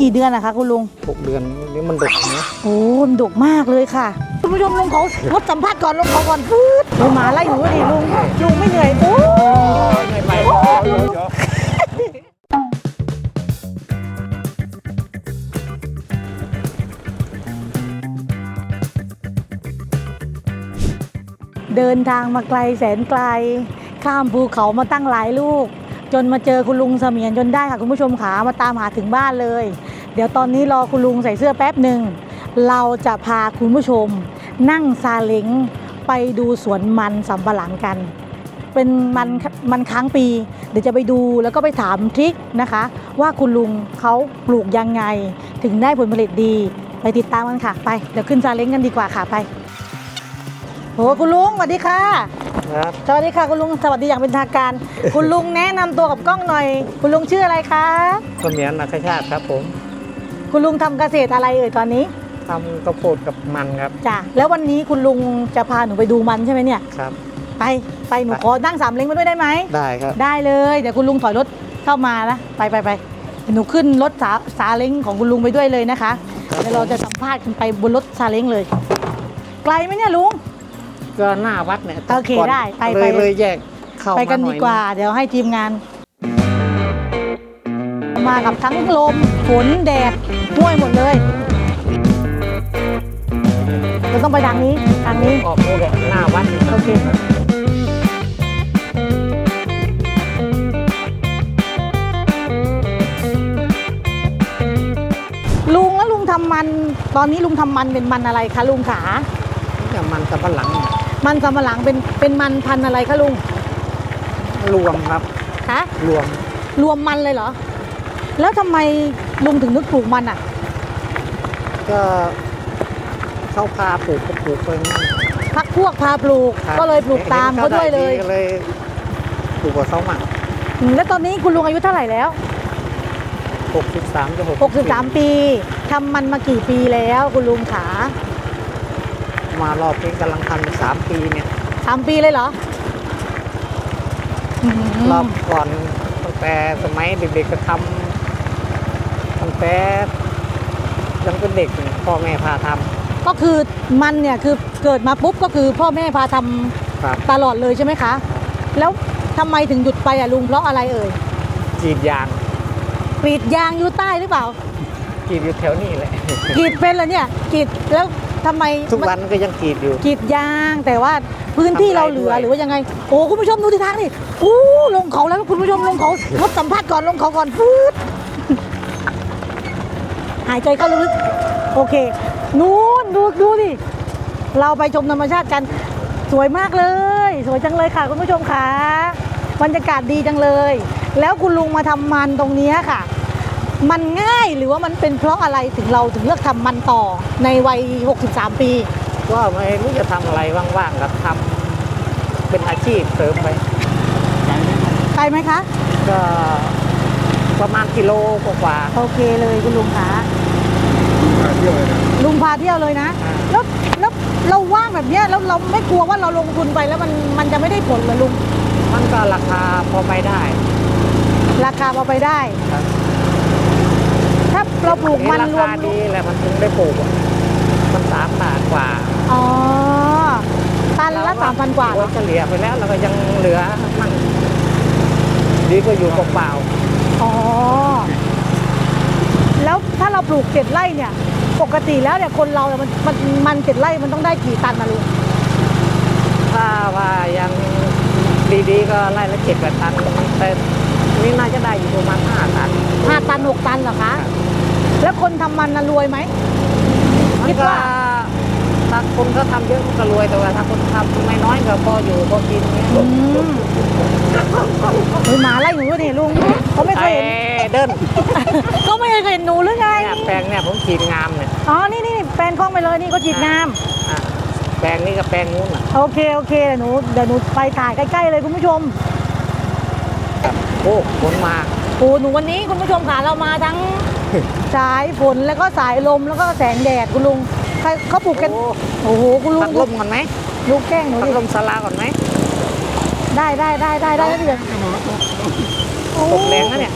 กี่เดือนอะคะคุณลุง หกเดือนนี่มันดกนะโอ้มันดกมากเลยค่ะ คุณผู้ชมลุงเขางดสัมภาษณ์ก่อนลุงเขาก่อนฟืดลุงหมาไล่หนูดิลุงลุงไม่เหนื่อยโอ้ไม่ไปเดินทางมาไกลแสนไกล ข้ามภูเขามาตั้งหลายลูก จนมาเจอคุณลุงเสมียนจนได้ค่ะคุณผู้ชมขามาตามหาถึงบ้านเลย เดี๋ยวตอนนี้รอคุณลุงใส่เสื้อแป๊บหนึ่ง เราจะพาคุณผู้ชม นั่งซาเล้งไปดูสวนมันสำปะหลังกัน เป็นมันมันค้างปี เดี๋ยวจะไปดูแล้วก็ไปถามทริคนะคะ ว่าคุณลุงเขาปลูกยังไง ถึงได้ผลผลิตดี ไปติดตามกันค่ะไปเดี๋ยวขึ้นซาเล้งกันดีกว่าค่ะไปโหคุณลุงสวัสดีค่ะครับสวัสดีค่ะคุณลุงสวัสดีอย่างเป็นทางการ คุณลุงแนะนำตัวกับกล้องหน่อย คุณลุงชื่ออะไรคะก็เหมียนนาคชาติครับผม คุณลุงทำเกษตรอะไรเอ่ยตอนนี้ทำข้าวโพดกับมันครับ จ้ะแล้ววันนี้คุณลุงจะพาหนูไปดูมันใช่ไหมเนี่ย ครับ ไปไปหนูขอนั่งสามเล้งมาด้วยได้ไหม ได้ครับ ได้เลยเดี๋ยวคุณลุงถอยรถเข้ามานะไปไปไปเดี๋ยวหนูขึ้นรถสาสาเล้งของคุณลุงไปด้วยเลยนะคะครับเดี๋ยวเราจะสัมภาษณ์กันไปบนรถซาเล้งเลย ไกลไหมเนี่ยลุงก็หน้าวัดเนี่ยโอเคก่นได้ไปเลยไปเลยแยกเข้าไปกันมหดีอยกว่า เดี๋ยวให้ทีมงาน มากับทั้งลมฝนแดดห้วยหมดเลยเราต้องไปทางนี้ทางนี้ออกโมกหน้าวัดโอเคลุงแล้วลุงทำมัน ตอนนี้ลุงทำมันเป็นมันอะไรคะลุงขาเนี่ยมันสะพะหลังเนี่ยมันสำปะหลังเป็นเป็นมันพันธุ์อะไรคะลุงรวมครับคะรวมรวมมันเลยเหรอ แล้วทำไมลุงถึงนึกปลูกมันอะ ก็เข้าพาปลูกก็ปลูกไปงั้นพักพวกพาปลูกครับก็เลยปลูกตามเขาด้วยเลยห็นก็เลยปลูกกับเขามั่งอืมแล้วตอนนี้คุณลุงอายุเท่าไหร่แล้ว หกสิบสามจะหก63 ปีทำมันมากี่ปีแล้วคุณลุงขามารอบนี้กำลังทำสามปีเนี่ย สามปีเลยเหรออืมรอบก่อนตั้งแต่สมัยเด็กๆก็ทำ ตั้งแต่ยังเป็นเด็กเนี่ยพ่อแม่พาทก็คือมันเนี่ยคือเกิดมาปุ๊บก็คือพ่อแม่พาทำำครับตลอดเลยใช่ไหมคะ แล้วทำไมถึงหยุดไปอะลุงเพราะอะไรเอ่ยกรีดยางกรีดยางอยู่ใต้หรือเปล่ากรีดอยู่แถวนี้แหละ กรีดเป็นเหรอเนี่ยกรีดแล้วทำไมทุกวันก็ยังกรีดอยู่ กรีดยางแต่ว่าพื้นที่เราเหลือทำไรด้วย หรือว่ายังไง โอ้คุณผู้ชมดูที่ทางนี่โอ้ลงเขาแล้วคุณผู้ชมลงเขางดสัมภาษณ์ก่อนลงเขาก่อนฟืด หายใจเข้าลึกๆโอเค นู้นดูดูดิเราไปชมธรรมชาติกัน สวยมากเลย สวยจังเลยค่ะ คุณผู้ชมค่ะบรรยากาศดีจังเลย แล้วคุณลุงมาทำมันตรงเนี้ยค่ะ มันง่ายหรือว่ามันเป็นเพราะอะไรถึงเราถึงเลือกทำมันต่อในวัย 63 ปี ก็ไม่รู้จะทำอะไรว่างๆก็ทำเป็นอาชีพเสริมไปไกลไหมคะ ก็ประมาณกิโลกว่าโอเคเลยคุณลุงคะๆเที่ยวเลยนะลุงพาเที่ยวเลยนะ แล้วแล้วเราว่างแบบเนี้ยแล้วเราไม่กลัวว่าเราลงทุนไปแล้วมันมันจะไม่ได้ผลเหรอลุง มันก็ราคาพอไปได้ ราคาพอไปได้ ครับถ้าเราปลูกมันเห็รราวมคาดีแหละมันถึงได้ปลูกอะมันสามบาทกว่าอ๋อตันละสามพันกว่าเหรโอ้อเฉลี่ยไปแล้วเราก็ยังเหลือมั่งดีก็อยู่เปล่าอ๋อ แล้วถ้าเราปลูกเจ็ดไร่เนี่ย ปกติแล้วเนี่ยคนเราเนี่ยมันมันมันเจ็ดไร่มันต้องได้กี่ตันนะลุงๆถ้าว่ายังดีๆก็ไล่ละเจ็ดแปดตันแต่นี่น่าจะได้อยู่ประมาณห้าตันห้าตันหกตันเหรอคะ แล้วคนทำมันน่ะรวยไหมมันคิดก็ว่า ถ้าคนก็ทำเยอะมันก็รวยแต่ว่าถ้าคนทำไม่น้อยก็พออยู่พอกินเงี้ยอืมเฮ้ยหมาไล่หนูนี่ลุงเขาไม่เคยเห็นแต่เดินก็ไม่เคยเห็นหนูหรือไง เนี่ยแปลงเนี่ยผมฉีดงามเนี่ยอ๋อ นี่นี่แปลงคล้องไปเลยนี่ก็จีดน้อะแปลงนี้กับแปลงนู้นอะำโอเค โอเคเดี๋ยวหนูเดี๋ยวหนูไปถ่ายใกล้ๆเลยคุณผู้ชม โอ้ฝนมาโอ้หนูวันนี้คุณผู้ชมค่ะเรามาทั้ง สายฝนแล้วก็สายลมแล้วก็แสงแดดคุณลุง ใครเขาปลูกกัน โอ้ โอ้โหคุณลุพังดลมก่อนไหมลูกแกล้งหนูพัดดิลมสลาก่อนไหม ได้ได้ได้ได้ได้ได้เดือนโอ้ตกแรงนะเนี่ย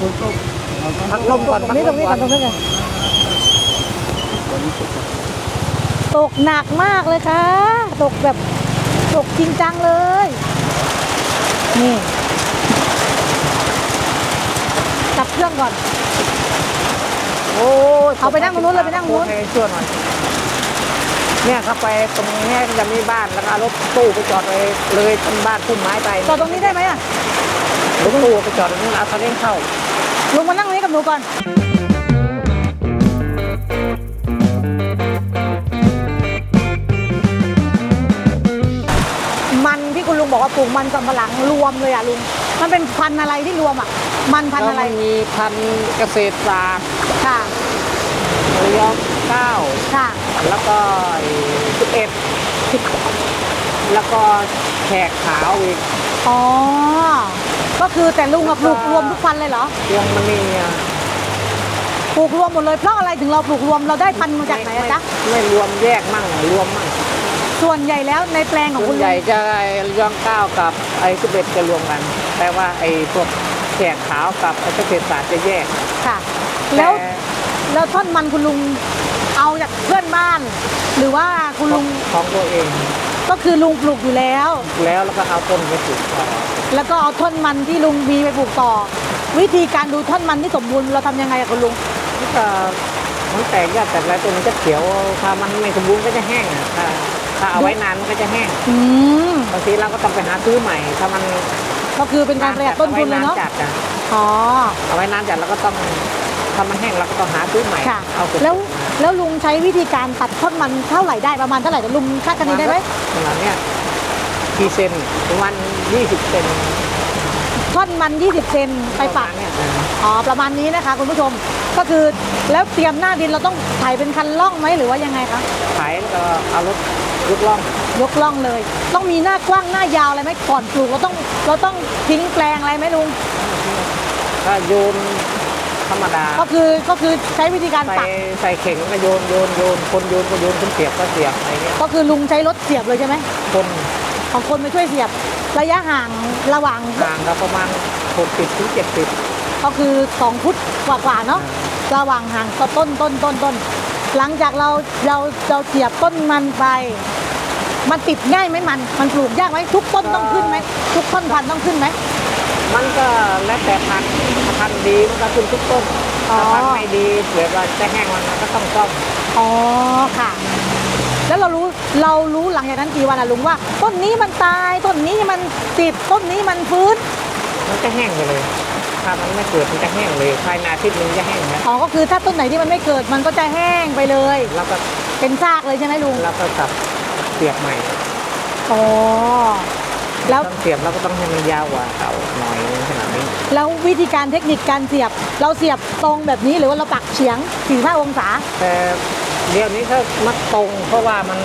พัดลมก่อนตรงนี้ตรงนี้ก่อนตรงนี้ก่อนฝนตกตกหนักมากเลยค่ะ ตกแบบตกจริงจังเลย นี่จับเครื่องก่อน โอ้ยเอาไปนั่งตรงนู้นเลยไปนั่งตรงนู้นโอเคช่วยหน่อย เนี่ยเข้าไปตรงนี้จะมีบ้านแล้วก็เอารถตู้ไปจอดเลยเลยต้นบ้านพุ่มไม้ไปจอดตรงนี้ได้ไหมอะรถตู้ไปจอดตรงนู้นเอาคันเร่งเข้าลุงมานั่งตรงนี้กับหนูก่อนมันที่คุณลุงบอกว่าปลูกมันสำปะหลังรวมเลยอะลุงมันเป็นพันธุ์อะไรที่รวมอะ มันพันธุ์แล้วอะไรมันมีพันธุ์เกษตรศาสตร์ค่ะระยองเก้าค่ะ แล้วก็สิบเอ็ดแล้วก็แขกขาวอีกอ๋อ ก็คือแต่ลุงอะปลูกรวมทุกพันธุ์เลยเหรอ พวงมณีอะปลูกรวมหมดเลย เพราะอะไรถึงเราปลูกรวมเราได้พันธุ์มาจากไหนอะจ๊ะ ไม่ไม่รวมแยกมั่งรวมมั่งส่วนใหญ่แล้วในแปลงของส่คุวนณใหลุญ่งจะไอ้ระยองเก้ากับไอ้สิบเอ็ดจะรวมกัน แต่ว่าไอ้พวกแขกขาวกับไอ้เกษตรศาสตร์จะแยกค่ะ แล้วต่แล้วท่อนมันคุณลุงเอา จากเพื่อนบ้าน หรือว่าคุณลุงของตัวเอง ก็คือลุงปลูกอยู่แล้ว แล้วแล้วก็เอาต้นไปปลูกต่อแล้วก็เอาท่อนมันที่ลุงมีไปปลูกต่อ วิธีการดูท่อนมันที่สมบูรณ์เราทำยังไงอะคุณลุงนี่ก็มันแตกยอดแตกแล้วตัวมันจะเขียวถ้ามันไม่สมบูรณ์ก็จะแห้งอะถ้าถ้าเอาไว้นานมันก็จะแห้งอืมบางทีเราก็ต้องไปหาซื้อใหม่ ถ้ามันก็คือเป็นการประหยัดต้นทุนเลยเนาะอไว้จัดอะอ๋อเอาไว้นานจัดเราก็ต้อง ถ้ามันแห้งเราก็ต้องหาซื้อใหม่ค่ะ เอาสดๆแล้วแล้วลุงใช้วิธีการตัดท่อนมันเท่าไหร่ได้ประมาณเท่าไหร่เดี๋ยวลุงคาดคะเนได้ไหมขนาดเนี้ยกี่เซนประมาณ20เซนท่อนมัน 20 เซนไปปักระมาณเนี้ยอ๋อประมาณนี้นะคะคุณผู้ชมก็คือแล้วเตรียมหน้าดินเราต้องไถเป็นคันล่องไหมหรือว่ายังไงคะขายแล้วก็เอารถรถล่องยกล่องเลย ต้องมีหน้ากว้างหน้ายาวอะไรไหมก่อนปลูกเราต้องเราต้องทิ้งแปลงอะไรไหมลุงก็โยน ธรรมดาก็คือก็คือใช้วิธีการใส่ปักใส่เข่งก็โยนโยนโยนคนโยนก็โยนคนเสียบก็เสียบอะไรเงี้ยก็คือลุงใช้รถเสียบเลยใช่ไหมคนของคนมาช่วยเสียบระยะห่างระหว่างห่างกันประมาณ60ถึง70 ก็คือ2ฟุตกว่าๆเนาะระหว่างห่างต่อต้นต้นต้นต้นหลังจากเราเราเราเสียบต้นมันไป มันติดง่ายไหมมัน มันปลูกยากไหมทุกต้นต้องขึ้นไหมทุกต้นพันธุ์ต้องขึ้นไหมมันก็แล้วแต่พันธุ์ถ้าพันธุ์ ดีมันก็ขึ้นทุกต้นอ๋อ ถ้าพันธุ์ไม่ดีเผื่อว่าจะแห้งมันก็ต้องซ่อมอ๋อค่ะ แล้วเรารู้เรารู้หลังจากนั้นกี่วันอะลุงว่า ต้นนี้มันตายต้นนี้มันติดต้นนี้มันฟื้นมันจะแห้งไปเลย ถ้ามันไม่เกิดมันจะแห้งเลยภายในอาทิตย์หนึงจะแห้งนะอ๋อก็คือถ้าต้นไหนที่มันไม่เกิดมันก็จะแห้งไปเลย แล้วก็เป็นซากเลยใช่ไหมลุงแล้วก็สับเสียบใหม่อ๋อแล้ว ต้องเสียบแล้วก็ต้องให้มันยาวกว่าเก่าหน่อยขนาดนี้ แล้ววิธีการเทคนิคการเสียบ เราเสียบตรงแบบนี้หรือว่าเราปักเฉียง45องศา แต่เดี๋ยวนี้ถ้ามัดตรงเพราะว่ามัน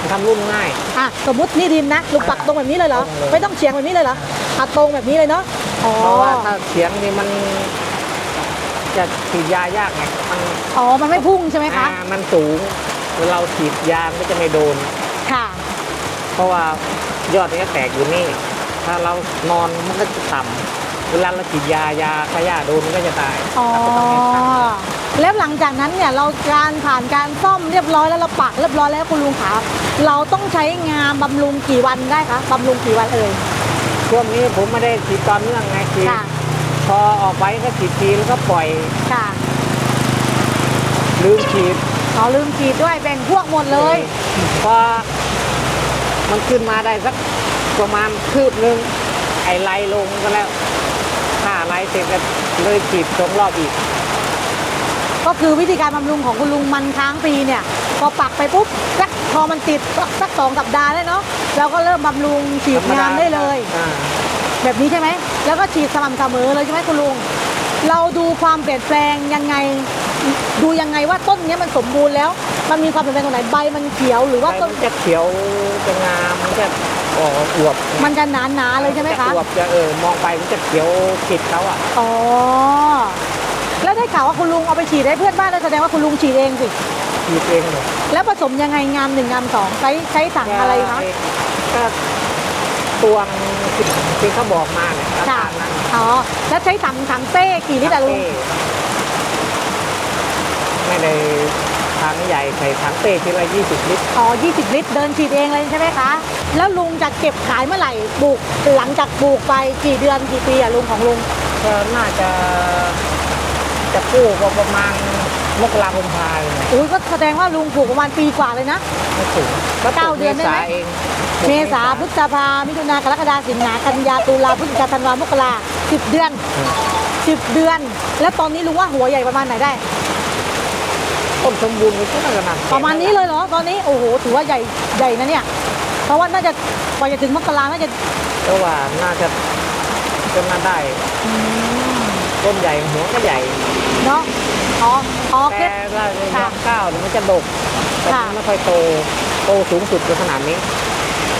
มันทำรุ่นง่าย อะสมมตินี่ดินนะลุงปักตรงแบบนี้เลยเหรอ ตรงเลย ไม่ต้องเฉียงแบบนี้เลยเหรออะตรงแบบนี้เลยเนาะ อ๋อ เพราะว่าถ้าเสียงนี่มันจะฉีดยายากไงมันอ๋อ มันไม่พุ่งใช่ไหมคะ อ่ามันสูงเวลาเราฉีดยามันก็จะไม่โดน ค่ะ เพราะว่ายอดนี้ก็แตกอยู่นี่ ถ้าเรานอนมันก็จะต่ำ เวลาเราฉีดยายาขยะโดนมันก็จะตายอ๋อเราก็ต้องให้ตั้งแล้วหลังจากนั้นเนี่ยเราการผ่านการซ่อมเรียบร้อยแล้วเราปักเรียบร้อยแล้วคุณลุงขาเราต้องใช้งานบำรุงกี่วันได้คะบำรุงกี่วันเอ่ยช่วงนี้ผมไม่ได้ฉีดตอนเนื่องไงฉีดค่ะพอออกไปก็ฉีดทีแล้วก็ปล่อยค่ะลืมฉีดเราลืมฉีดด้วยแบ่งพวกหมดเลย พอมันขึ้นมาได้สักประมาณคืบนึงไอ้ไล่ลงก็แล้ว ถ้าไล่เสร็จก็เลยฉีดสองรอบอีก ก็คือวิธีการบำรุงของคุณลุงมันค้างปีเนี่ย พอปักไปปุ๊บสักพอมันติดสักสักสองสัปดาห์ได้เนาะเราก็เริ่มบำรุงฉีดงานได้เลย อ่าแบบนี้ใช่ไหม แล้วก็ฉีดสม่ำเสมอเลยใช่ไหมคุณลุง เราดูความเปลี่ยนแปลงยังไง ดูยังไงว่าต้นเนี้ยมันสมบูรณ์แล้ว มันมีความเปลี่ยนแปลงตรงไหนใบมันเขียวหรือว่าใบต้นมันจะเขียวจะงามมันจะออกอวบมันจะหนาหนาๆเลยใช่ไหมคะจอวบจะเออมองไปมันจะเขียวผิดเขาอะอ๋อแล้วได้ข่าวว่าคุณลุงเอาไปฉีดให้เพื่อนบ้านแล้วแสดงว่าคุณลุงฉีดเองสิฉีดเองเลยแล้วผสมยังไงงามหนึ่งงามสองใช้ใช้ถังอะไรคะก็ตวงที่ที่เขาบอกมาเนี่ยราค่ะคานั้นอ๋อแล้วใช้ถังถังเต้กี่ลิตรอะลุงไม่ได้ท ถังใหญ่ใส่ถังเป้ทีละ20 ลิตร อ๋อ 20 ลิตร เดินฉีดเองเลยใช่ไหมคะ แล้วลุงจะเก็บขายเมื่อไหร่ปลูกหลังจากปลูกไปกี่เดือนกี่ปีอะลุงของลุง ก็น่าจะจะกู้ก็ประมาณมกราคมพายนอุ้ยก็แสดงว่าลุงปลูกประมาณปีกว่าเลยนะ ไม่ถึงก็เก้าเดือนได้ไหมษาเองเมษาพฤษภามิถุนากรกฎาสิงหากันยาตุลาพฤศจิกาธันวามกราสิบเดือนสิบเดือน แล้วตอนนี้ลุงว่าหัวใหญ่ประมาณไหนได้ ต้นสมบูรณ์ก็น่าจะนานประมาณนี้เลยเหรอตอนนี้โอ้โหถือว่าใหญ่ใหญ่นะเนี่ย เพราะว่าน่าจะกว่าจะถึงมกราน่าจะเพราะว่าน่าจะจนมาได้ต้นใหญ่หัวก็ใหญ่เนาะอ๋ออ๋อเคล็แต่ดถ้าจะค่ะยอดข้าวเนี่ยมันจะดกแต่ค่ะมันไม่ค่อยโตโตสูงสุดในขนาดนี้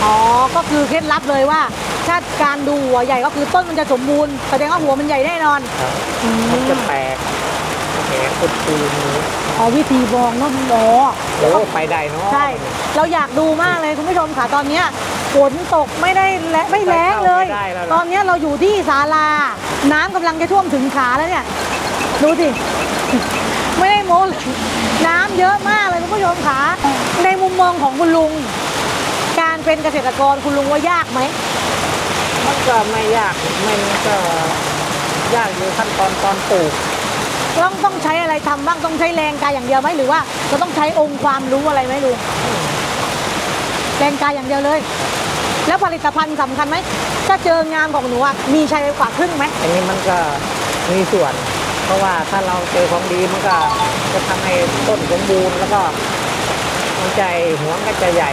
อ๋อ ก็คือเคล็ดลับเลยว่า ถ้าการดูหัวใหญ่ก็คือต้นมันจะสมบูรณ์แสดงว่าหัวมันใหญ่แน่นอนครับอืมมันจะแตก แขนปุดปูนอ๋อวิธีมองเนาะหมอโอ้ไปได้เนาะใช่ เราอยากดูมากเลยคุณผู้ชมค่ะตอนเนี้ยฝนตกไม่ได้และไม่แรงเลยไม่ได้แล้วล่ะตอนเนี้ยเราอยู่ที่ศาลา น้ำกำลังจะท่วมถึงขาแล้วเนี่ยดูสิไม่ได้โม้เลยน้ำเยอะมากเลยคุณผู้ชมค่ะในมุมมองของคุณลุง การเป็นเกษตรกรคุณลุงว่ายากไหมมันก็ไม่ยากมันก็ยากอยู่ขั้นตอนตอนปลูก ต้องต้องใช้อะไรทำบ้างต้องใช้แรงกายอย่างเดียวไหมหรือว่าเราต้องใช้องค์ความรู้อะไรไหมลุงแรงกายอย่างเดียวเลย แล้วผลิตภัณฑ์สำคัญไหมถ้าเจองานของหนูอะมีใช้กว่าครึ่งไหมอันนี้มันก็มีส่วน เพราะว่าถ้าเราเจอของดีมันก็จะทำให้ต้นสมบูรณ์แล้วก็มันใจหัวก็จะใหญ่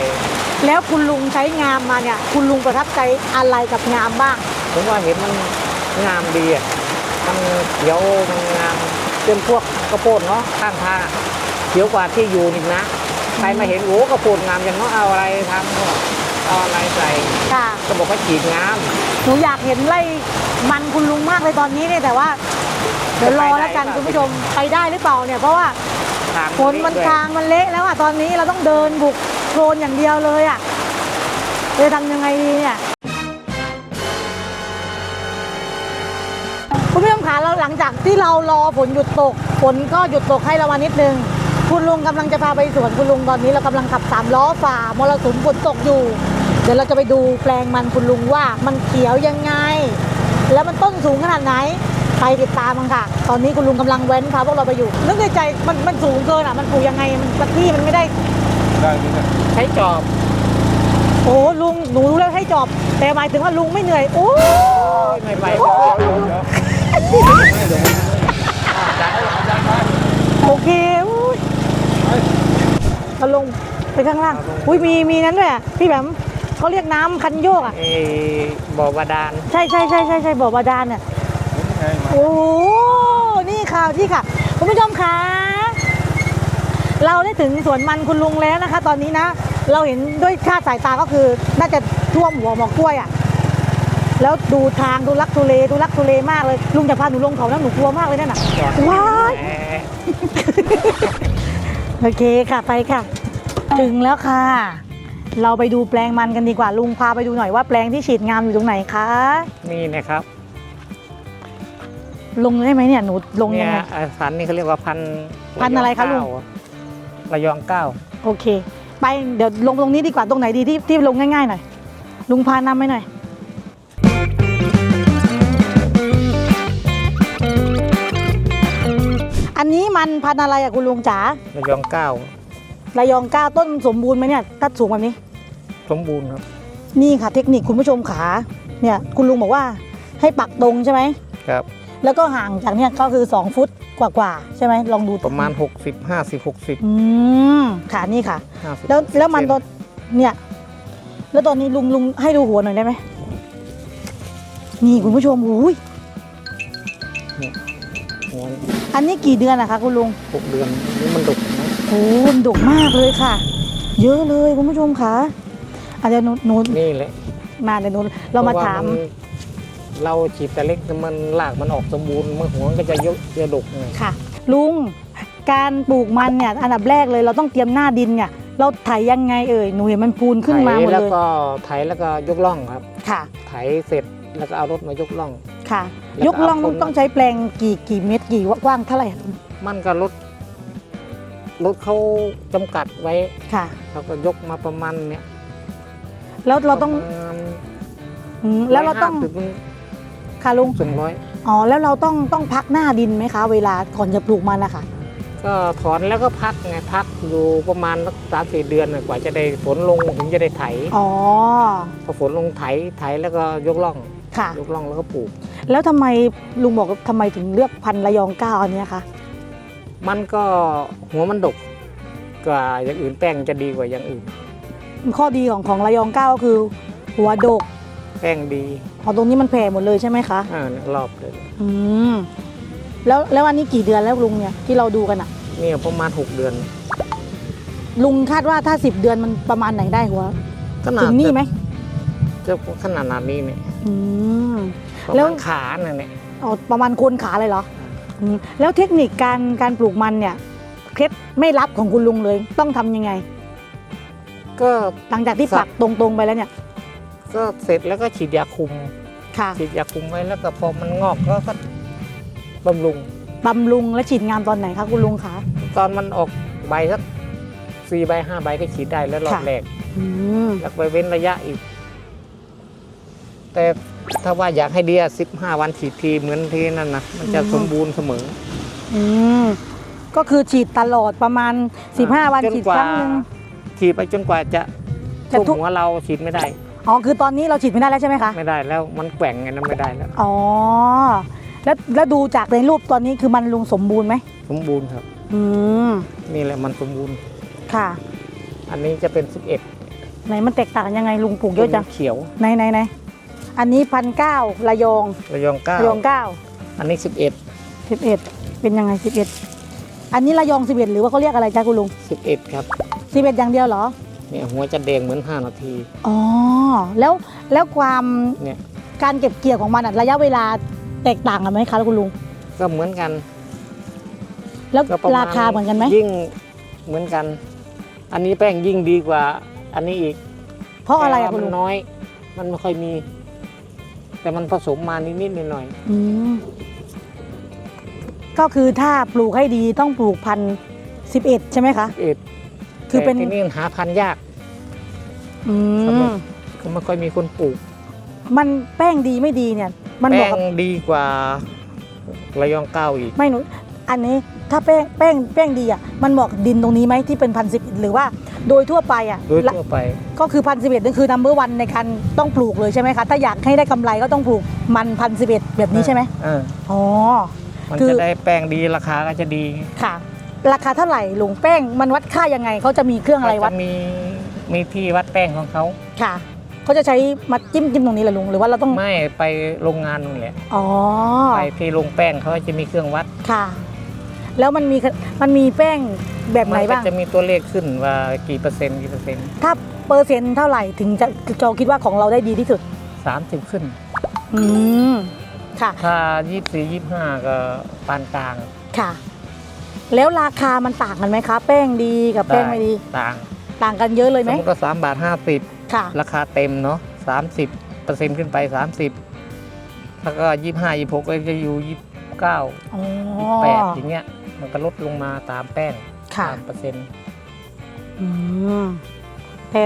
แล้วคุณลุงใช้งามมาเนี่ย คุณลุงประทับใจอะไรกับงามบ้าง ผมว่าเห็นมันงามดีอะมันเขียวมันงาม เป็นพวกกระโพดเนาะข้างทางอะเขียวกว่าที่อยู่นี่นะใครมาเห็นโอ้กระโพดงามอย่างเนาะเอาอะไรทำก็เอาอะไรใส่ค่ะก็บอกว่าฉีดงามหนูอยากเห็นไล่มันคุณลุงมากเลยตอนนี้เนี่ยแต่ว่าเดี๋ยวรอแล้วกันคุณผู้ชมไปได้หรือเปล่าเนี่ยเพราะว่าทางฝนมันด้วยทางมันเละแล้วอะตอนนี้เราต้องเดินบุกโคลนอย่างเดียวเลยอะจะทำยังไงดีเนี่ย คุณผู้ชมคะเราหลังจากที่เรารอฝนหยุดตกฝนก็หยุดตกให้เรามานิดนึง คุณลุงกำลังจะพาไปสวนคุณลุงตอนนี้เรากำลังขับสามล้อฝ่ามรสุมฝนตกอยู่ เดี๋ยวเราจะไปดูแปลงมันคุณลุงว่ามันเขียวยังไง แล้วมันต้นสูงขนาดไหนไปติดตามมันค่ะ ตอนนี้คุณลุงกำลังเว้นพาพวกเราไปอยู่นึกในใจมันมันสูงเกินอะมันปลูกยังไงมันที่มันไม่ได้ได้ไหมเนี่ยใช้จอบโอ้ลุงหนูรู้แล้วให้จอบ แต่หมายถึงว่าลุงไม่เหนื่อยโอ้ไม่ไป โอเคอุ้ยเราลงไปข้างล่าง อุ้ยมีมีนั้นด้วยอะพี่แบมเขาเรียกน้ำคันโยกอะเออบ่อบาดาลใช่ใช่ใช่ใช่ใช่บ่อบาดาลเนี่ยไงมาโอ้โหนี่ค่ะที่ค่ะ คุณผู้ชมคะเราได้ถึงสวนมันคุณลุงแล้วนะคะ ตอนนี้นะ เราเห็นด้วยคาดสายตาก็คือน่าจะท่วมหัวหมอกล้วยอะ แล้วดูทางดูลักทุเลดูลักทุเลมากเลย ลุงจะพาหนูลงเขาแล้วหนูกลัวมากเลยนั่นน่ะจอดว้ายแหมโอเคค่ะไปค่ะ ถึงแล้วค่ะ เราไปดูแปลงมันกันดีกว่าลุงพาไปดูหน่อยว่าแปลงที่ฉีดงามอยู่ตรงไหนคะนี่นะครับ ลงได้ไหมเนี่ยหนูลงเนี่ยังยไงอ่าพันธุ์นี่เขาเรียกว่าพันธุ์พันธุ์อะไรคะลุง ระยองเก้าโอเค ไปเดี๋ยวลงตรงนี้ดีกว่าตรงไหนดีที่ที่ลงง่ายๆหน่อยลุงพานำไปหน่อย อันนี้มันพันธุ์อะไรอะคุณลุงจ๋าระยองเก้าระยองก้าต้นสมบูรณ์ไหมเนี่ยถ้าสูงแบบนี้ สมบูรณ์ครับ นี่ค่ะเทคนิคคุณผู้ชมขาเนี่ยคุณลุงบอกว่าให้ปักตรงใช่ไหมครับ แล้วก็ห่างจากเนี่ยก็คือ 2 ฟุตกว่าๆใช่ไหมลองดูประมาณ 60 50 60 อืมค่ะนี่ค่ะ 50แล้วแล้วมันตอนเนี่ยแล้วตอนนี้ลุงลุงให้ดูหัวหน่อยได้ไหมนี่คุณผู้ชมอุ้ย หัว อันนี้กี่เดือนอะคะคุณลุงหกเดือนนี่มันดุนะโอ้มันดกมากเลยค่ะ เยอะเลยคุณผู้ชมค่ะอาจจะเดี๋ยวหนูหนูนี่แหละมาเดี๋ยวหนูเรามาพะว่ถามนเราฉีดแต่เล็กแต่มันรากมันออกสมบูรณ์เมื่อหัวมันก็จะเยอะจะดกไงค่ะ ลุงการปลูกมันเนี่ยอันดับแรกเลยเราต้องเตรียมหน้าดินเนี่ยเราไถยังไงเอ่ยหนูเห็นมันพูนขึ้นมาหมดไถแล้วเลยก็ไถแล้วก็ยกล่องครับ ค่ะ ไถเสร็จแล้วก็เอารถมายกล่อง ค่ะแล้วก็ยกล่องเอาคนต้องใช้แปลงกี่กี่เมตรกี่กว้างเท่าไหร่มันก็ลดรถเขาจำกัดไว้ค่ะเราก็ยกมาประมาณเนี้ยแล้วเราต้องประมาณอืมแล้วเราต้อง150ถึงค่ะลุงสองร้อยอ๋อแล้วเราต้องต้องพักหน้าดินไหมคะ เวลาก่อนจะปลูกมันนะคะก็ถอนแล้วก็พักไงพักอยู่ประมาณสักสามสี่เดือนน่ะกว่าจะได้ฝนลงถึงจะได้ไถอ๋อพอฝนลงไถไถแล้วก็ยกล่อง ค่ะ ยกล่องแล้วก็ปลูก แล้วทำไมลุงบอกว่าทำไมถึงเลือกพันธุ์ระยองเก้าอันเนี้ยคะ มันก็หัวมันดกกว่าอย่างอื่นแป้งจะดีกว่าอย่างอื่น ข้อดีของของระยองเก้าก็คือ หัวดกแป้งดีอ๋อตรงนี้มันแผ่หมดเลยใช่ไหมคะ อ่ารอบเลย อืม แล้วแล้วอันนี้กี่เดือนแล้วลุงเนี่ยที่เราดูกันอะเนี่ยประมาณ 6 เดือนลุงคาดว่าถ้าสิบเดือนมันประมาณไหนได้หัวขนาดถึงนี่ไหม จะขนาดนี้เนี่ยอืม ประแล้มาวณขาเนี่ยเนี่ยอ๋อประมาณโคนขาเลยเหรออืมแล้วเทคนิคการการปลูกมันเนี่ยเคล็ดไม่ลับของคุณลุงเลยต้องทำยังไง ก็ หลังจากที่ครับ ปักตรงๆไปแล้วเนี่ยก็เสร็จแล้วก็ฉีดยาคุม ค่ะฉีดยาคุมไว้แล้วก็พอมันงอกก็ก็บำรุง บำรุงและฉีดงามตอนไหนคะคุณลุงคะ ตอนมันออกใบสักสี่ใบห้าใบก็ฉีดได้แล้วรอบค่ะ แรกอืมแล้วไปเว้นระยะอีก แต่ถ้าว่าอยากให้ดีสิบห้าวันฉีดทีเหมือนทีนั่นนะมันจะสมบูรณ์เสมออืมก็คือฉีดตลอดประมาณ 15 วันจนฉีดกว่าครั้งหนึ่งฉีดไปจนกว่าจะจะทุกทุกหัวเราฉีดไม่ได้ อ๋อคือตอนนี้เราฉีดไม่ได้แล้วใช่ไหมคะไม่ได้แล้วมันแกว่งไงนั้นไม่ได้แล้ว อ๋อแล้วแล้วดูจากในรูปตอนนี้คือมันลุงสมบูรณ์ไหมสมบูรณ์ครับ อืมนี่แหละมันสมบูรณ์ ค่ะ อันนี้จะเป็นสิบเอ็ดไหนมันแตกต่างยังไงลุงปลูกเยอะจังเขียวไหนไหนไหน อันนี้พันเก้าระยองระยองเก้าระยองเก้าอันนี้สิบเอ็ดสิบเอ็ดเป็นยังไงสิบเอ็ดอันนี้ระยองสิบเอ็ดหรือว่าเขาเรียกอะไรจ้าคุณลุงสิบเอ็ดครับสิบเอ็ดอย่างเดียวเหรอเนี่ยหัวจะแดงเหมือนห้านาทีอ๋อแล้วแล้วความเนี่ยการเก็บเกี่ยวของมันอะระยะเวลาแตกต่างกันไหมคะคุณลุงก็เหมือนกัน แล้วก็ประมาณราคาเหมือนกันไหมยิ่งเหมือนกัน อันนี้แป้งยิ่งดีกว่า อันนี้อีก เพราะอะไรแต่อะว่าคุณมันลุงน้อย มันไม่ค่อยมี แต่มันผสมมานิดๆหน่อยอืมก็คือถ้าปลูกให้ดีต้องปลูกพันสิบเอ็ดใช่ไหมคะ ๆเอ็ดคือเป็น แต่ที่นี่หาพันธุ์ยาก อืครับผม มก็ไม่ค่อยมีคนปลูกมันแป้งดีไม่ดีเนี่ย มันบแป้อกงกับดีกว่าระยองเก้าอีก ไม่หนูอันนี้ถ้าแป้งแป้งแป้งดีอะมันเหมาะกับดินตรงนี้ไหมที่เป็นพันสิบหรือว่า โดยทั่วไปอะโดยทั่วไป ก็คือพันสิบเอ็ดนั่นคือ number one ในการต้องปลูกเลยใช่ไหมคะ ถ้าอยากให้ได้กำไรก็ต้องปลูกมันพันสิบเอ็ดแบบนี้ใช่ไหมเอออ๋อ มันคือจะได้แป้งดีราคาก็จะดีค่ะ ราคาเท่าไหร่ลุงแป้งมันวัดค่ายังไงเขาจะมีเครื่องอะไรวัดก็จมีมีที่วัดแป้งของเขาค่ะเขาจะใช้มาจิ้มจิ้มตรงนี้แหละลุงหรือว่าเราต้องไม่ไปโรงงานนู่นแหละอ๋อไปที่โรงแป้งเขาจะมีเครื่องวัดค่ะ แล้วมันมีมันมีแป้งแบบไหนมัก็บ้างจะมีตัวเลขขึ้นว่ากี่เปอร์เซ็นต์กี่เปอร์เซ็นต์ถ้าเปอร์เซ็นต์เท่าไหร่ถึงจะเราคิดว่าของเราได้ดีที่สุดสามสิบขึ้น อืมค่ะ ถ้ายี่สี่ยี่ห้าก็ปานกลางค่ะ แล้วราคามันต่างกันไหมคะ แป้งดีกับแป้งไม่ดี ต่างต่างกันเยอะเลยสไหมมมติก็สามบาทห้าสิบค่ะ ราคาเต็มเนาะสามสิบเปอร์เซ็นต์ขึ้นไปสามสิบแล้วก็ยี่ห้ายี่หกก็จะอยู่ยี่เก้าอ๋อแปดอย่างเงี้ย มันก็ลดลงมาตามแป้งค่ะ ตามเปอร์เซ็นต์อืมแต่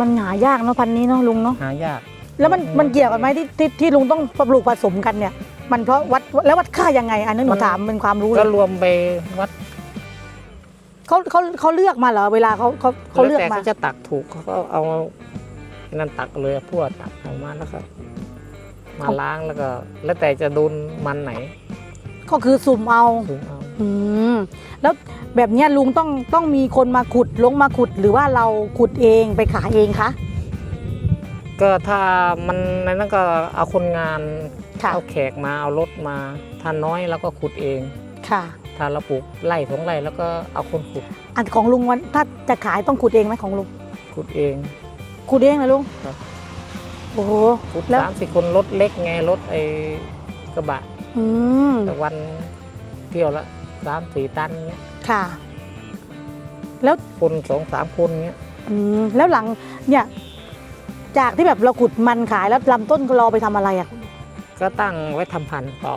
มันหายากเนาะพันธุ์นี้เนาะลุงเนาะหายาก แล้วมันมันเกี่ยวกันไหมที่ที่ที่ลุงต้องปลูกผสมกันเนี่ย มันเพราะวัดแล้ววัดค่ายังไง อันนี้หนูมัน ถามเป็นความรู้เลก็ยรวมไปวัดเขาเขาเขาเลือกมาเหรอเวลาเขาเขาเขาเลือกแล้วแต่มาเขาจะตักถูกเขาก็เอานั่นตักเลยพวกตักออกมาแล้วก็มาล้างแล้วก็ แล้วแต่จะโดนมันไหนก็คือสุ่มเอา ถึงเอา อือืมแล้วแบบเนี้ยลุงต้องต้องมีคนมาขุดลงมาขุดหรือว่าเราขุดเองไปขายเองคะ ก็ถ้ามันในนั้นก็เอาคนงานค่ะ เอาแขกมาเอารถมาถ้าน้อยเราก็ขุดเอง ค่ะ ถ้าเราปลูกไร่สองไร่แล้วก็เอาคนขุดอันของลุงวันถ้าจะขายต้องขุดเองไหมของลุงขุดเอง ขุดเองนะลุงครับ โอ้โห ขุดแล้ว สามสิบคนรถเล็กไงรถไอ้กระบะอืม แต่วันเที่ยวละ สามสี่ตันเงี้ยค่ะ แล้วคนสองสามคนเงี้ยอืมแล้วหลังเนี่ย จากที่แบบเราขุดมันขายแล้วลำต้นเราไปทำอะไรอะ ก็ตั้งไว้ทำพันธุ์ต่อ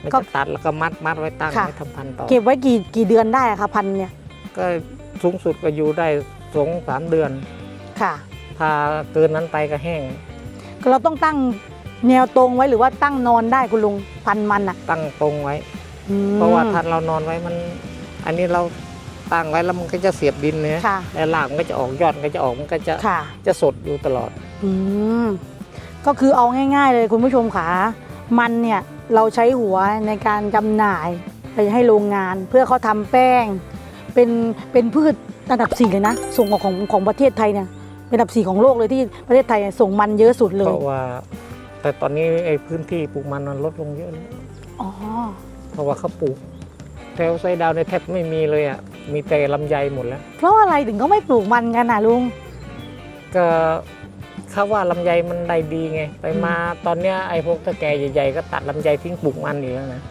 อมันก็จะตัดแล้วก็มัดมัดไว้ตั้งค่ะ ไว้ทำพันธุ์ต่อ เก็บไว้กี่กี่เดือนได้อะคะพันธุ์เนี่ยก็สูงสุดก็อยู่ได้สองสามเดือน ค่ะ ถ้าเกินนั้นไปก็แห้ง เราต้องตั้งแนวตรงไว้หรือว่าตั้งนอนได้คุณลุงพันธุ์มันอะตั้งตรงไว้อืม เพราะว่าถ้าเรานอนไว้มัน อันนี้เราตั้งไว้แล้วมันก็จะเสียบดินเนี่ยค่ะแล้วรากมันก็จะออกยอดมันก็จะออกมันก็จะค่ะ จะสดอยู่ตลอด อืมก็คือเอาง่าย ๆ เลยคุณผู้ชมค่ะมันเนี่ยเราใช้หัวในการจำหน่ายไปให้โรงงาน เพื่อเขาทำแป้ง เป็นเป็นพืชอันดับสี่เลยนะ ส่งออกของของประเทศไทยเนี่ยเป็นอันดับสี่ของโลกเลยที่ประเทศไทยเนี่ยส่งมันเยอะสุดเลเพยราะว่า แต่ตอนนี้ไอ้พื้นที่ปลูกมันมันลดลงเยอะแล้วอ๋อ เพราะว่าเขาปลูกแถวไซดาวในแทบไม่มีเลยอะมีแต่ลำไยหมดแล้ว เพราะอะไรถึงเขาไม่ปลูกมันกันน่ะลุง ก็เขาว่าลำไยมันได้ดีไง ไปมาตอนเนี้ยไอ้พวกตะแกใหญ่ๆก็ตัดลำไยทิ้งปลูกมันอยู่แล้วนะ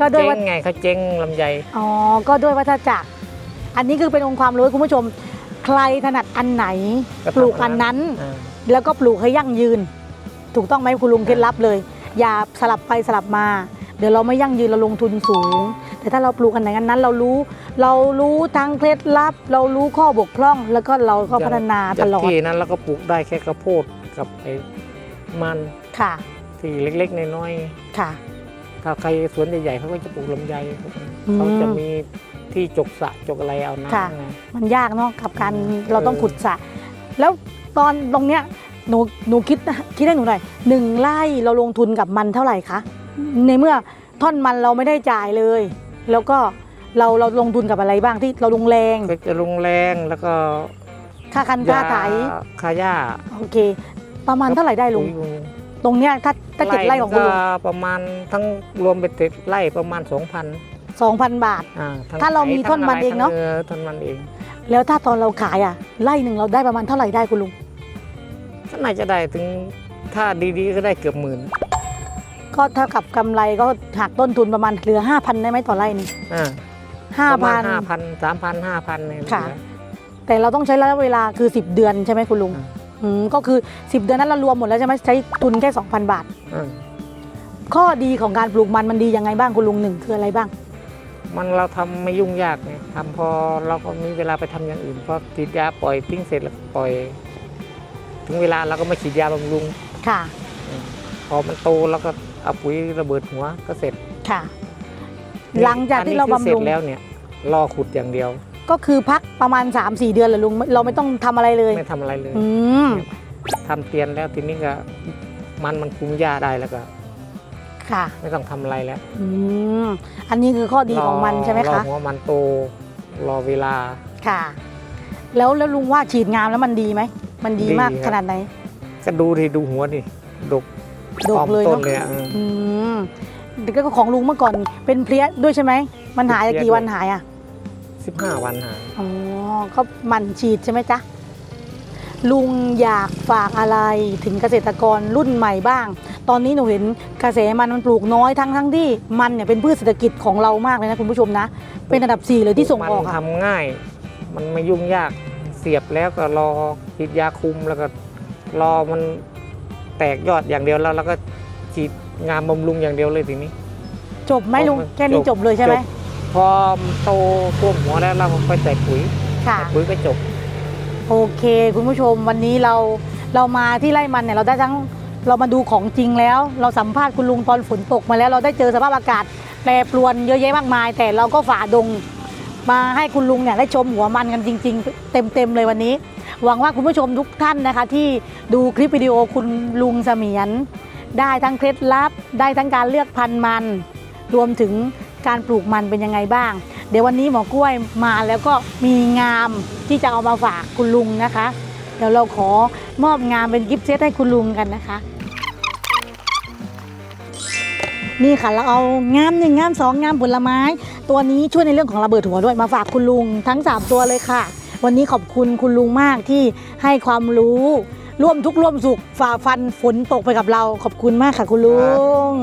ก็ด้วยเจ๊งว่าไงเขาเจ๊งลำไยอ๋อก็ด้วยวัฏจักร อันนี้คือเป็นองค์ความรู้ให้คุณผู้ชม ใครถนัดอันไหนก็ทำปลูกอันนั้น อ่า แล้วก็ปลูกให้ยั่งยืน ถูกต้องไหมคุณลุงเคล็ดลับเลย อย่าสลับไปสลับมา เดี๋ยวเราไม่ยั่งยืนเราลงทุนสูง แต่ถ้าเราปลูกอันไหนอันนั้นเรารู้เรารู้ทั้งเคล็ดลับ เรารู้ข้อบกพร่อง แล้วก็เราก็พัฒนาตจากลอดที่นั้นเราก็ปลูกได้แค่ข้าวโพดกับไอ้มันค่ะ ที่เล็กๆน้อยๆค่ะ ถ้าใครสวนใหญ่ๆเขาก็จะปลูกลำไยพวกนี้อืมเขาจะมีที่จกสระจกอะไรเอาค่ะน้ำไงมันยากเนาะกับการอืมเราต้องขุดสระแล้วตอนตรงเนี้ยหนูหนูคิดคิดให้หนูหน่อยหนึ่งไร่เราลงทุนกับมันเท่าไหร่คะ ในเมื่อท่อนมันเราไม่ได้จ่ายเลย แล้วก็เราเราลงทุนกับอะไรบ้างที่เราลงแรงก็จะลงแรงแล้วก็ค่าคันค่าไถค่าหญ้าโอเค ประมาณเท่าไหร่ได้ลุงปุ๋ยตรงเนี้ยถ้าถ้าเจ็ดไร่ของคุณลุงก็ประมาณทั้งรวมเป็นเจ็ดไร่ประมาณ2,000สองพันบาทอ่าทั้งถ้าเรามีไถท่อนมันทั้เองเนอะทั้ท่อนมันเอง แล้วถ้าตอนเราขายอะไร่หนึ่งเราได้ประมาณเท่าไหร่ได้คุณลุงก็น่าจะได้ถึงถ้าดีๆก็ได้เกือบหมื่น ก็เท่ากับกำไรก็หักต้นทุนประมาณเหลือห้าพันได้ไหมต่อไร่หนึงอ่าห้าประมาพัณนห้าพันสามพันห้าพันเนี่ย ค่ะ แต่เราต้องใช้ระยะเวลาคือ 10 เดือนใช่ไหมคุณลุงอืมอืมก็คือ 10 เดือนนั้นเรารวมหมดแล้วใช่ไหมใช้ทุนแค่ 2,000 บาท อ่าข้อดีของการปลูกมันมันดียังไงบ้างคุณลุงหนึ่งคืออะไรบ้าง มันเราทำไม่ยุ่งยากไงทำพอเราก็มีเวลาไปทำอย่างอื่นพอฉีดยาปล่อยทิ้งเสร็จแล้วก็ปล่อย ถึงเวลาเราก็มาฉีดยาบำรุง ค่ะ พอมันโตแล้วก็ เอาปุ๋ยระเบิดหัวก็เสร็จค่ะ หลังจากที่เราอันนี้คือเสร็บำรุจงแล้วเนี่ยรอขุดอย่างเดียว ก็คือพักประมาณ 3-4 เดือนเหรอลุงเราไม่ต้องทำอะไรเลยไม่ทำอะไรเลย อืมทำเตียนแล้วทีนี้ก็มันมันคุมหญ้าได้แล้วก็ค่ะ ไม่ต้องทำอะไรแล้วอืมอันนี้คือข้อดีของมันใช่ไหมรอคะหัวมันโตรอเวลาค่ะ แล้วแล้วลุงว่าฉีดงามแล้วมันดีไหมมันดีดีมากครับขนาดไหน ก็ดูดิดูหัวดิดก ดกเลยต้นเนาะเลยอะเอออืมแต่ก็ของลุงเมื่อก่อนเป็นเพลี้ยด้วยใช่ไหม มันหายเป็นเพลี้ยกี่วันด้วยหายอะ สิบห้าวันหายอ๋อก็หมันฉีดใช่ไหมจ๊ะ ลุงอยากฝากอะไรถึงเกษตรกรรุ่นใหม่บ้าง ตอนนี้หนูเห็นกระแสมันมันปลูกน้อยทั้งทั้งที่มันเนี่ยเป็นพืชเศรษฐกิจของเรามากเลยนะคุณผู้ชมนะ เป็นอันดับสี่เลยที่ส่งออกมันอะทำง่าย มันไม่ยุ่งยากเสียบแล้วก็รอฉีดยาคุมแล้วก็รอมัน แตกยอดอย่างเดียวแล้วเราก็ฉีดงามบำรุงอย่างเดียวเลยทีนี้ จบไหมลุงจบแค่นี้จบเลยใช่ไหมจบพอมันโตท่วมหัวแล้วเราก็ใส่ปุ๋ยค่ะ ใส่ปุ๋ยก็จบ โอเค คุณผู้ชมวันนี้เราเรามาที่ไร่มันเนี่ยเราได้ทั้งเรามาดูของจริงแล้ว เราสัมภาษณ์คุณลุงตอนฝนตกมาแล้ว เราได้เจอสภาพอากาศแปรปรวนเยอะแยะมากมาย แต่เราก็ฝ่าดง มาให้คุณลุงเนี่ยได้ชมหัวมันกันจริง ๆ เต็มๆเลยวันนี้ หวังว่าคุณผู้ชมทุกท่านนะคะ ที่ดูคลิปวิดีโอคุณลุงเสมียน ได้ทั้งเคล็ดลับ ได้ทั้งการเลือกพันธุ์มัน รวมถึงการปลูกมันเป็นยังไงบ้าง เดี๋ยววันนี้หมอกล้วยมาแล้วก็มีงามที่จะเอามาฝากคุณลุงนะคะ เดี๋ยวเราขอมอบงามเป็นกิฟต์เซตให้คุณลุงกันนะคะ นี่ค่ะเราเอางามหนึ่งงามสองงามผลไม้ ตัวนี้ช่วยในเรื่องของระเบิดหัวด้วยมาฝากคุณลุงทั้ง 3 ตัวเลยค่ะ วันนี้ขอบคุณคุณลุงมากที่ให้ความรู้ ร่วมทุกข์ร่วมสุขฝ่าฟันฝนตกไปกับเรา ขอบคุณมากค่ะคุณลุง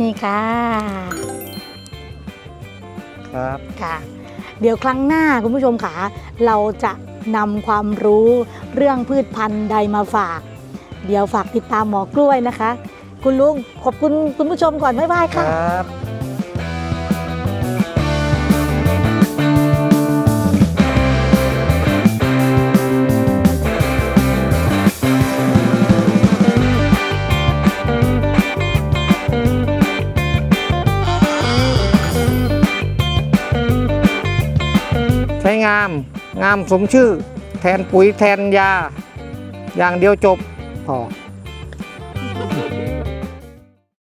นี่ค่ะครับค่ะ เดี๋ยวครั้งหน้าคุณผู้ชมค่ะเราจะนำความรู้เรื่องพืชพันธุ์ใดมาฝาก เดี๋ยวฝากติดตามหมอกล้วยนะคะ คุณลุงขอบคุณคุณผู้ชมก่อนบ๊ายบายครค่ะับ งาม งามสมชื่อ แทนปุ๋ยแทนยา อย่างเดียวจบพอ